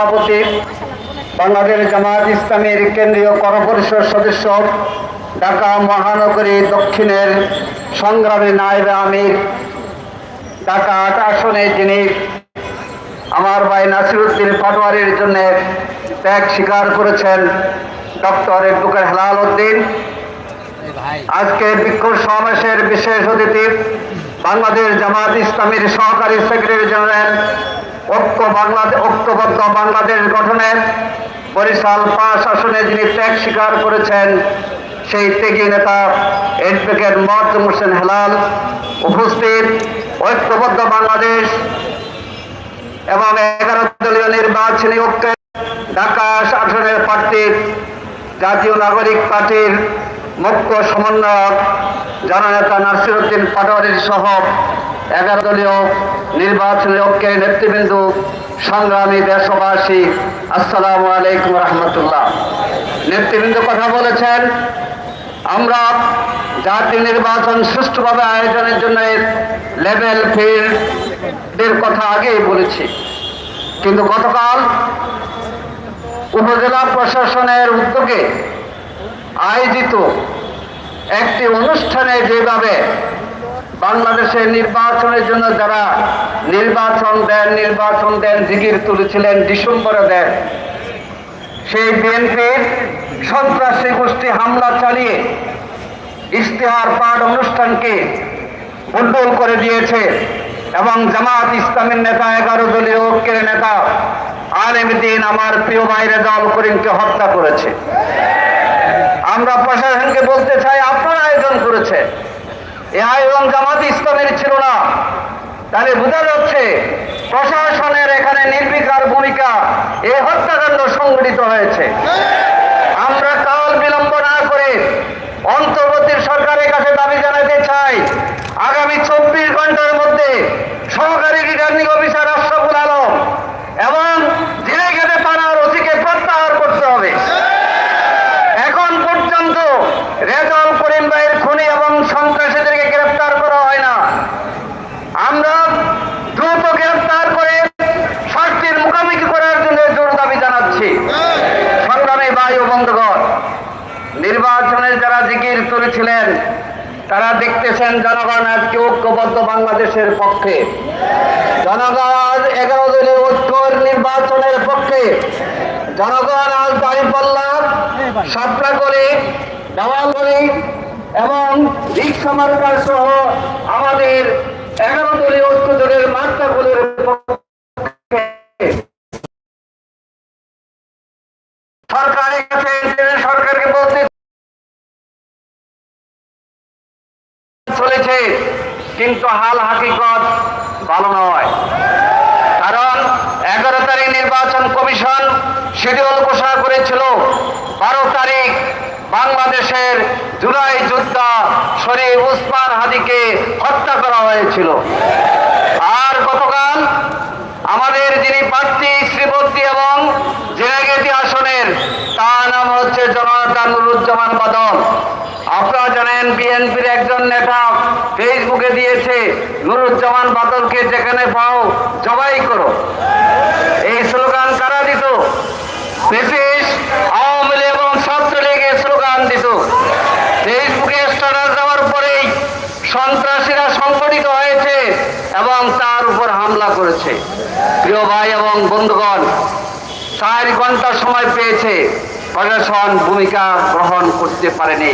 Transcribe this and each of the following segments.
সভাপতি, বাংলাদেশ জামাত ইসলামের কেন্দ্রীয় করপরিষদ সদস্য, ঢাকা মহানগরী দক্ষিণের সংগ্রামী নায়েব আমির। ঢাকা আট আসনে যিনি আমার ভাই নাসিরুদ্দিন পাটোয়ারির জন্য ত্যাগ স্বীকার করেছেন, ডক্টর এডভোকেট হেলাল উদ্দিন। আজকে বিক্ষোভ সমাবেশের বিশেষ অতিথি বাংলাদেশ জামাত ইসলামীর সহকারী সেক্রেটারি জেনারেল ঐক্য বাংলাদেশ ঐক্যবদ্ধ বাংলাদেশ গঠনের বরিশাল পাঁচ আসনে যিনি ত্যাগ স্বীকার করেছেন, সেই ত্যাগী নেতা অ্যাডভোকেট মহাজম হোসেন হেলাল উপস্থিত। ঐক্যবদ্ধ বাংলাদেশ এবং এগারো দলীয় নির্বাচনী ঐক্যের ঢাকা আসনের প্রার্থী, জাতীয় নাগরিক পার্টির মুখ্য সমন্বয়ক, জননেতা নাসিরুদ্দিন পাটোয়ারির সহ এগারো দলীয় নির্বাচনী ঐক্যের নেতৃবৃন্দ, সংগ্রামী দেশবাসী, আসসালামু আলাইকুম রহমতুল্লাহ। নেতৃবৃন্দ কথা বলেছেন, আমরা জাতীয় নির্বাচন সুষ্ঠুভাবে আয়োজনের জন্য লেভেল ফিল্ডের কথা আগেই বলেছি। কিন্তু গতকাল উপজেলা প্রশাসনের উদ্যোগে আয়োজিত একটি অনুষ্ঠানে যেভাবে বাংলাদেশের নির্বাচনের জন্য যারা নির্বাচন দেন নির্বাচন দেন জিগির তুলেছিলেন ডিসেম্বরে দেন, সেই বিএনপির সন্ত্রাসী গোষ্ঠী হামলা চালিয়ে ইশতেহার পাঠ অনুষ্ঠানকে উদ্দল করে দিয়েছে এবং জামাত ইসলামের নেতা, এগারো দলীয় ঐক্যের নেতা আলেমদিন আমার প্রিয় ভাই রেজাউল করিমকে হত্যা করেছে। আমরা প্রশাসনকে বলতে চাই, আপনারা আয়োজন করেছে। এ আয়োজন জামাত ইসলামের ছিল না। তাহলে বোঝা যাচ্ছে প্রশাসনের এখানে নির্বিকার ভূমিকা, এই হত্যাকাণ্ড সংঘটিত হয়েছে। আমরা কাল বিলম্ব না করে অন্তর্বর্তী সরকারের কাছে দাবি জানাতে চাই, আগামী চব্বিশ ঘণ্টার মধ্যে সহকারী রিটার্নিং আশরাফুল আলম এবং ধীরে গেলে পাড়ার ওসিকে প্রত্যাহার করতে হবে এখন পর্যন্ত রেজল করিম ভাইয়ের খুনি এবং সন্ত্রাসীদেরকে গ্রেফতার করা হয় না আমরা দ্রুত গ্রেফতার করে শাস্তির মুখোমুখি করার জন্য জোর দাবি জানাচ্ছি সংগ্রামী ভাই ও বন্ধুগণ নির্বাচনে যারা জিকির তুলেছিলেন তারা দেখতেছেন জনগণ আজকে ঐক্যবদ্ধ বাংলাদেশের পক্ষে। জনগণ এগারো দলীয় ঐক্যর নির্বাচনের পক্ষে। জনগণ আজ দাঁড়িপাল্লা সাতটা করে দেওয়াল করে এবং রিক্সা মার্কার সহ আমাদের এগারো দলীয় ঐক্য দলের মার্কাগুলোর পক্ষে সরকারের কাছে সরকারকে বলতে চলেছে, কিন্তু হাল হাকিকত ভালো নয়। কারণ এগারো তারিখ নির্বাচন কমিশন শিডিউল ঘোষণা করেছিল, বারো তারিখ বাংলাদেশের জুলাই যোদ্ধা শরীফ উসমান হাদিকে হত্যা করা হয়েছিল। আর গতকাল আমাদের যিনি প্রার্থী শ্রীবর্তী এবং জেনাগেতি আসনের তার হচ্ছে জনতা নুরুজ্জামান বাদল আপনারা জানেন বিএনপির একজন নেতা ফেসবুকে দিয়েছে, নুরুজ্জামান বাদলকে যেখানে পাও জবাই করো। এই স্লোগান কারা দিত? ব্রিটিশ, আওয়ামী লীগ এবং ছাত্রলীগ এই স্লোগান দিত। ফেসবুকে স্ট্যাটাস দেওয়ার পরেই সন্ত্রাসীরা সংগঠিত হয়েছে এবং তার উপর হামলা করেছে। প্রিয় ভাই এবং বন্ধুগণ, চার ঘণ্টা সময় পেয়েছে। প্রশাসন ভূমিকা গ্রহণ করতে পারেনি।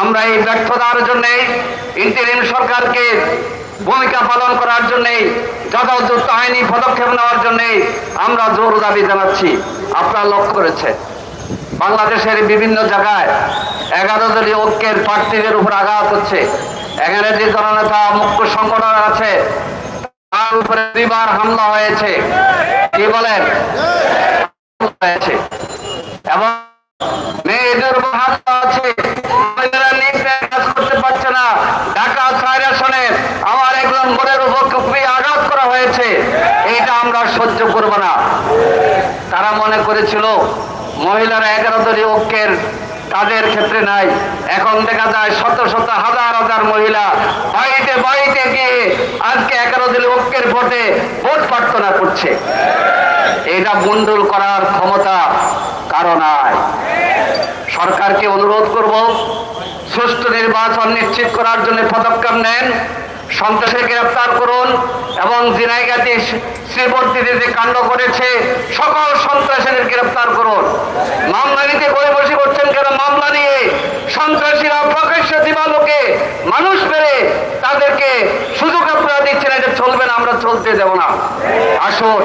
আমরা এই ব্যর্থতার জন্য ইন্টারিম সরকারকে ভূমিকা পালন করার জন্যে, যথাযথ আইনি পদক্ষেপ নেওয়ার জন্য আমরা জোর দাবি জানাচ্ছি। আপনারা লক্ষ্য করেছে বাংলাদেশের বিভিন্ন জায়গায় এগারো দলীয় ঐক্যের প্রার্থীদের উপর আঘাত হচ্ছে। এখানে যে জননেতা মুখ্য সংগঠন আছে, তার উপরে দুইবার হামলা হয়েছে। কি বলেন? হয়েছে। এবং মেয়েদের হামলা আছে। মহিলারা নির্দেশ কাজ করতে পারছে না। ঢাকা ছয় আসনে আমার একজন বোনের উপর খুবই আঘাত করা হয়েছে। এইটা আমরা সহ্য করব না। তারা মনে করেছিল, মহিলারা এগারো দলীয় ঐক্যের তাদের ক্ষেত্রে নাই। এখন দেখা যায় শত শত হাজার হাজার মহিলা বাড়িতে বাড়িতে গিয়ে আজকে এগারো দিন ঐক্যের ভোটে ভোট প্রার্থনা করছে। এটা মন্ডল করার ক্ষমতা নাই সরকারকে অনুরোধ করব সুষ্ঠু নির্বাচন নিশ্চিত করার জন্য পদক্ষেপ নেন। সন্ত্রাসে গ্রেপ্তার করুন এবং জিনাইগাতি শ্রীবর্তীতে যে কাণ্ড করেছে, সকল সন্ত্রাসীদের গ্রেফতার করুন। মামলা নিতে গড়ে বসে করছেন কেন? মামলা নিয়ে সন্ত্রাসীরা প্রকাশ্য দিবালোকে মানুষ পেরে তাদেরকে সুযোগ আপনারা দিচ্ছেন এটা চলবে না, আমরা চলতে দেব না। আসুন,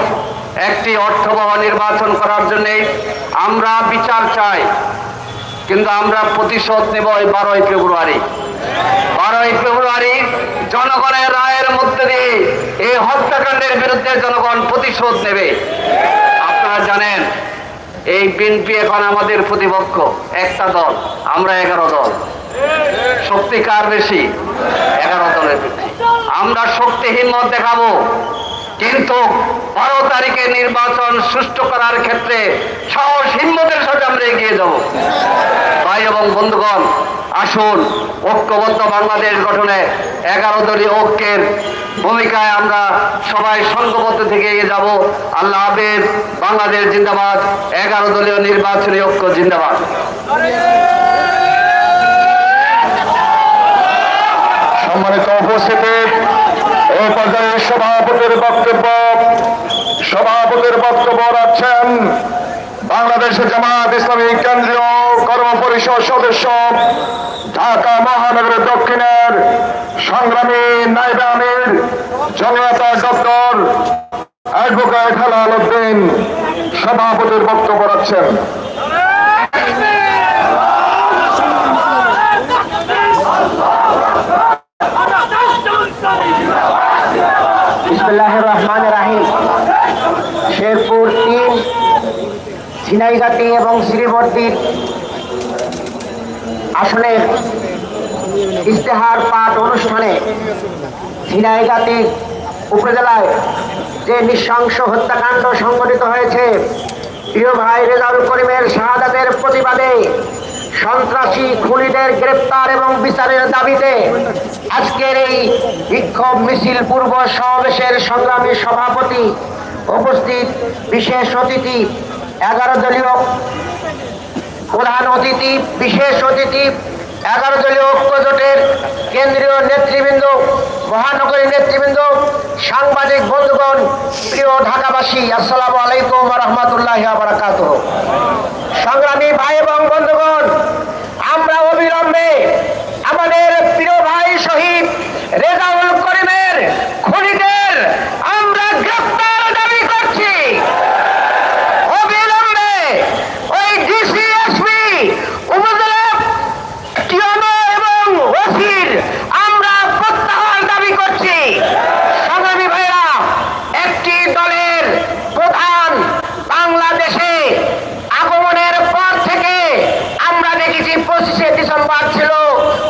একটি অর্থবহ নির্বাচন করার জন্যে আমরা বিচার চাই। কিন্তু আমরা প্রতিশোধ নেব ওই বারোই ফেব্রুয়ারি। বারোই ফেব্রুয়ারি জনগণের রায়ের মধ্যে দিয়ে এই হত্যাকাণ্ডের বিরুদ্ধে জনগণ প্রতিশোধ নেবে। আপনারা জানেন, এই বিএনপি এখন আমাদের প্রতিপক্ষ, একটা দল, আমরা এগারো দল। শক্তি কার বেশি? এগারো দলের আমরা শক্তিহীন মত দেখাবো। কিন্তু বারো তারিখে নির্বাচন সুষ্ঠু করার ক্ষেত্রে সাহস হিম্মতের সাথে আমরা এগিয়ে যাব। ভাই এবং বন্ধুগণ, আসুন, ঐক্যবদ্ধ বাংলাদেশ গঠনে এগারো দলীয় ঐক্যের ভূমিকায় আমরা সবাই সংঘবদ্ধ থেকে এগিয়ে যাব। আল্লাহ হাফেজ, বাংলাদেশ জিন্দাবাদ, এগারো দলীয় নির্বাচনী ঐক্য জিন্দাবাদ। সম্মানিত উপস্থিতি সভাপতির বক্তব্য সভাপতির বক্তব্য রাখছেন বাংলাদেশ জামাত ইসলামী কেন্দ্রীয় কর্ম পরিষদ সদস্য, ঢাকা মহানগরের দক্ষিণের সংগ্রামী নাইবে আমির জনতা ডক্টর অ্যাডভোকেট হেলাল উদ্দিন সভাপতির বক্তব্য রাখছেন। ঝিনাইগাতি এবং শ্রীবর্তীর আসনের ইশতেহার পাঠ অনুষ্ঠানে ঝিনাইগাতি উপজেলায় যে নৃশংস হত্যাকাণ্ড সংঘটিত হয়েছে, প্রিয় ভাই রেজাউল করিমের শাহাদাতের প্রতিবাদে সন্ত্রাসী খুনিদের গ্রেপ্তার এবং বিচারের দাবিতে আজকের এই বিক্ষোভ মিছিল পূর্ব সমাবেশের সংগ্রামী সভাপতি উপস্থিত বিশেষ অতিথি এগারো দলীয় প্রধান অতিথি, বিশেষ অতিথি, এগারো দলীয় ঐক্য জোটের কেন্দ্রীয় নেতৃবৃন্দ মহানগরী নেতৃবৃন্দ, সাংবাদিক বন্ধুগণ, প্রিয় ঢাকাবাসী, আসসালামু আলাইকুম রহমতুল্লাহ বারাকাত সংগ্রামী ভাই এবং বন্ধুগণ, আমরা অবিলম্বে আমাদের প্রিয় ভাই শহীদ রেজাউল করিমের খুনিদের আমরা গ্রেপ্তার দাবি করছি অবিলম্বে ওই ডিসিএসপি উপজেলা টিএমও এবং ওসির আমরা প্রত্যাহার দাবি করছি সংগ্রামী ভাইরা একটি দলের প্রধান বাংলাদেশে আগমনের পর থেকে আমরা দেখেছি পঁচিশে ডিসেম্বর ছিল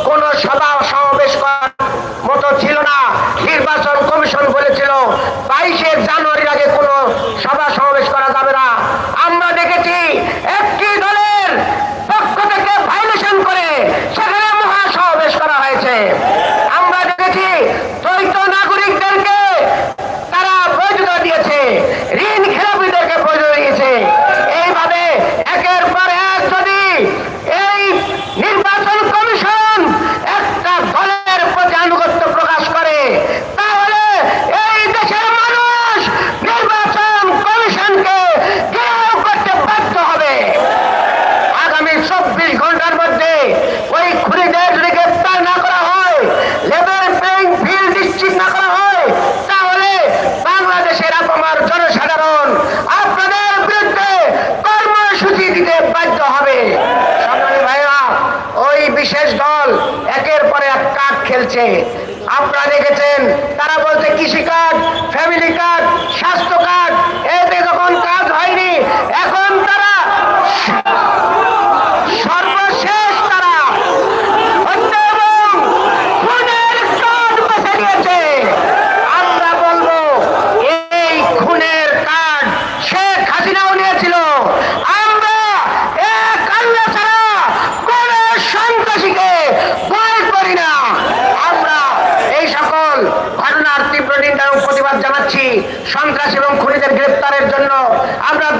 কোন সভা সমাবেশ করার মতো ছিল না নির্বাচন কমিশন বলেছিল বাইশে জানুয়ারির আগে কোনো সভা সমাবেশ করা যাবে না আমরা দেখেছি একটি দলের পক্ষ থেকে ভাইলেশন করে সেখানে মহা সমাবেশ করা হয়েছে আমরা দেখেছি দ্বৈত নাগরিকদেরকে তারা বৈধতা দিয়েছে ঋণ খেলাপিদেরকে বৈধতা দিয়েছে এইভাবে একের পর এক যদি এই নির্বাচন কমিশন একটা দলের প্রতি আনুগত্য প্রকাশ করে তাহলে এই দেশের মানুষ নির্বাচন কমিশনকে ঘেরাও করতে বাধ্য হবে আগামী চব্বিশ ঘণ্টার মধ্যে ওই খুনিদের যদি গ্রেপ্তার না করা হয় লেবার প্লেইং ফিল্ড নিশ্চিত না করা হয় তাহলে বাংলাদেশের আপনার জনসাধারণ আপনাদের বিরুদ্ধে কর্মসূচি দিতে বাধ্য হবে সংগ্রামী ভাইরা ওই বিশেষ দল একের পর এক কার্ড খেলছে। আপনারা দেখেছেন, তারা বলছে, কৃষি কার্ড ফ্যামিলি কার্ড স্বাস্থ্য কার্ড এতে যখন কাজ হয়নি, এখন তারা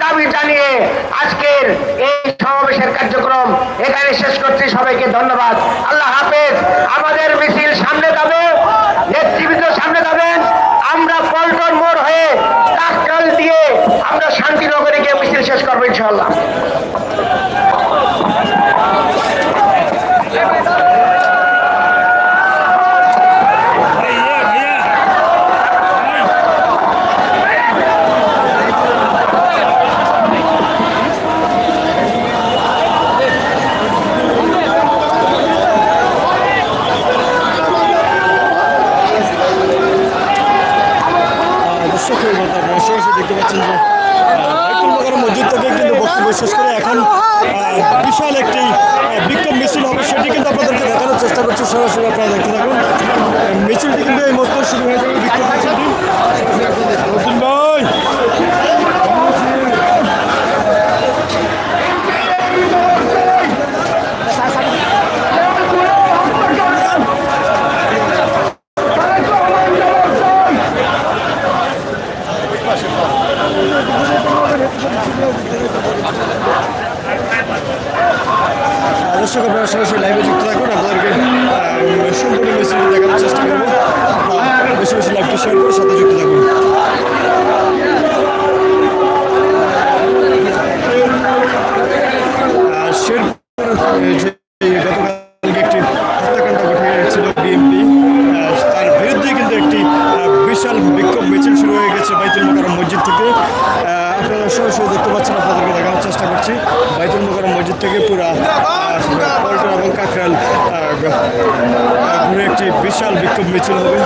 দাবি জানিয়ে আজকের এই সমাবেশের কার্যক্রম এখানে শেষ করছি। সবাইকে ধন্যবাদ। আল্লাহ হাফেজ। আমাদের আমরা এবং কাকরাল একটি বিশাল বিক্ষোভ মিছিল হবে।